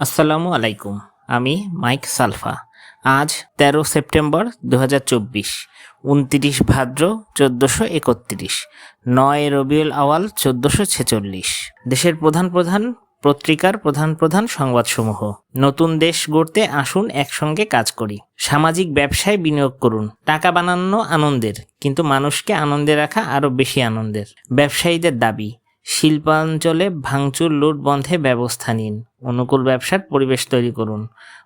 আসসালামু আলাইকুম, আমি মাইক সালফা। আজ তেরো সেপ্টেম্বর দু হাজার চব্বিশ, উনত্রিশ ভাদ্র চোদ্দোশো একত্রিশ, নয় রবিউল আওয়াল চোদ্দোশো ছেচল্লিশ। দেশের প্রধান প্রধান পত্রিকার প্রধান প্রধান সংবাদসমূহ। নতুন দেশ গড়তে আসুন, একসঙ্গে কাজ করি। সামাজিক ব্যবসায় বিনিয়োগ করুন। টাকা বানানো আনন্দের, কিন্তু মানুষকে আনন্দে রাখা আরও বেশি আনন্দের। ব্যবসায়ীদের দাবি শিল্পাঞ্চলে ভাঙচুর লুট বন্ধে ব্যবস্থা নিন। অনুকূল ব্যবসার পরিবেশ তৈরি করুন।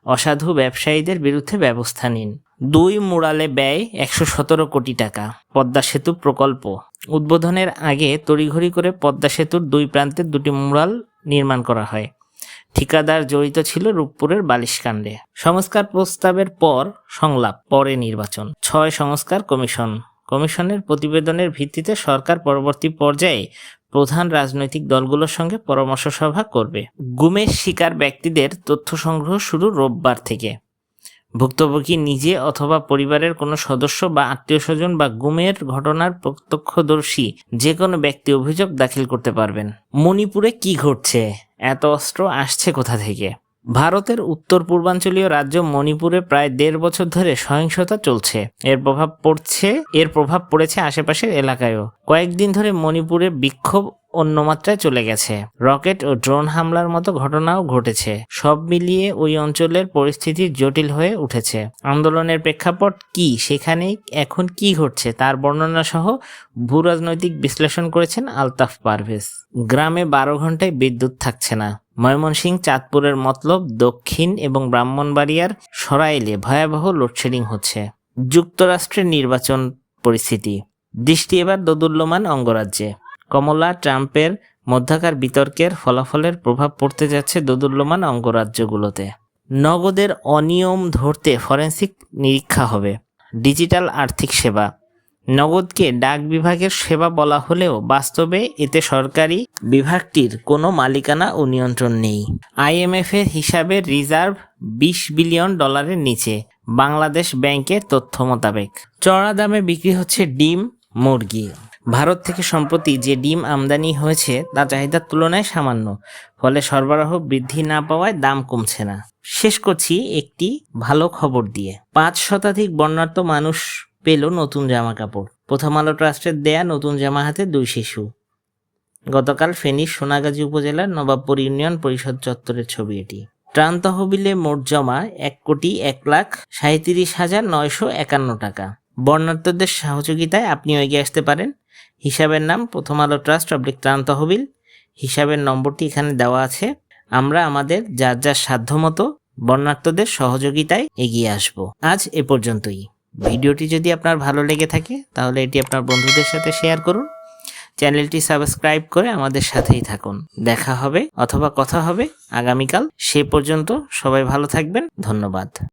অসাধু ব্যবসায়ীদের বিরুদ্ধে ব্যবস্থা নিন। দুই মুরালে ব্যয় একশো সতেরো কোটি টাকা। পদ্মা সেতু প্রকল্প। উদ্বোধনের আগে তড়িঘড়ি করে পদ্মা সেতুর দুই প্রান্তে দুটি মুরাল নির্মাণ করা হয়। ঠিকাদার জড়িত ছিল রূপপুরের বালিশকাণ্ডে। সংস্কার প্রস্তাবের পর সংলাপ, পরে নির্বাচন। ছয় সংস্কার কমিশন। কমিশনের প্রতিবেদনের ভিত্তিতে সরকার পরবর্তী পর্যায়ে প্রধান রাজনৈতিক দলগুলোর সঙ্গে পরামর্শ সভা করবে। গুমের শিকার ব্যক্তিদের তথ্য সংগ্রহ শুরু রোববার থেকে। ভুক্তভোগী নিজে অথবা পরিবারের কোনো সদস্য বা আত্মীয় স্বজন বা গুমের ঘটনার প্রত্যক্ষদর্শী যে কোনো ব্যক্তি অভিযোগ দাখিল করতে পারবেন। মণিপুরে কি ঘটছে? এত অস্ত্র আসছে কোথা থেকে? ভারতের উত্তর পূর্বাঞ্চলীয় রাজ্য মণিপুরে প্রায় দেড় বছর ধরে সহিংসতা চলছে। এর প্রভাব পড়ছে, এর প্রভাব পড়েছে আশেপাশের এলাকায়ও। কয়েকদিন ধরে মণিপুরে বিক্ষোভ অন্য মাত্রায় চলে গেছে। রকেট ও ড্রোন হামলার মতো ঘটনাও ঘটেছে। সব মিলিয়ে ওই অঞ্চলের পরিস্থিতি জটিল হয়ে উঠেছে। আন্দোলনের প্রেক্ষাপট কি, সেখানে এখন কি ঘটছে, তার বর্ণনা সহ ভূরাজনৈতিক বিশ্লেষণ করেছেন আলতাফ পারভেজ। গ্রামে বারো ঘন্টায় বিদ্যুৎ থাকছে না। ময়মনসিংহ, চাঁদপুরের মতলব দক্ষিণ এবং ব্রাহ্মণবাড়িয়ার সরাইলে ভয়াবহ লোডশেডিং হচ্ছে। যুক্তরাষ্ট্রের নির্বাচন পরিস্থিতি। দৃষ্টি এবার দোদুল্যমান অঙ্গরাজ্যে। কমলা ট্রাম্পের মধ্যাকার বিতর্কের ফলাফলের প্রভাব পড়তে যাচ্ছে দোদুল্যমান অঙ্গরাজ্যগুলোতে। নগদের অনিয়ম ধরতে ফরেন্সিক নিরীক্ষা হবে। ডিজিটাল আর্থিক সেবা। নগদকে ডাক বিভাগের সেবা বলা হলেও বাস্তবে এতে সরকারি বিভাগটির কোনো মালিকানা ও নিয়ন্ত্রণ নেই। আইএমএফ এর হিসাবে রিজার্ভ বিশ বিলিয়ন ডলারের নিচে বাংলাদেশ ব্যাংকের তথ্য মোতাবেক। চড়া দামে বিক্রি হচ্ছে ডিম মুরগি। ভারত থেকে সম্প্রতি যে ডিম আমদানি হয়েছে তা চাহিদার তুলনায় সামান্য, ফলে সরবরাহ বৃদ্ধি না পাওয়ায় দাম কমছে না। শেষ করছি একটি ভালো খবর দিয়ে। পাঁচ শতাধিক বর্ণাঢ্য মানুষ পেল নতুন জামা কাপড় প্রথম আলো ট্রাস্টের দেয়া নতুন জামা হাতে দুই শিশু। গতকাল ফেনীর সোনাগাজী উপজেলার নবাবপুর ইউনিয়ন পরিষদ চত্বরের ছবি এটি। ত্রাণ তহবিলে মোট জমা এক কোটি এক লাখ সাঁত্রিশ হাজার নয়শো একান্ন টাকা। বর্ণাঢ্যদের সহযোগিতায় আপনিও এগিয়ে আসতে পারেন। হিসাবের নাম, প্রথম আলো, ট্রাস্ট, অবলিক ত্রাণ তহবিল হিসাবের নম্বরটি এখানে দেওয়া আছে। আমরা আমাদের যার যার সাধ্যমতো বর্ণাঢ্যদের সহযোগিতায় এগিয়ে আসব। আজ এ পর্যন্তই। ভিডিওটি যদি আপনার ভালো লেগে থাকে, তাহলে এটি আপনার বন্ধুদের সাথে শেয়ার করুন। চ্যানেলটি সাবস্ক্রাইব করে আমাদের সাথেই থাকুন। দেখা হবে অথবা কথা হবে আগামীকাল। সে পর্যন্ত সবাই ভালো থাকবেন। ধন্যবাদ।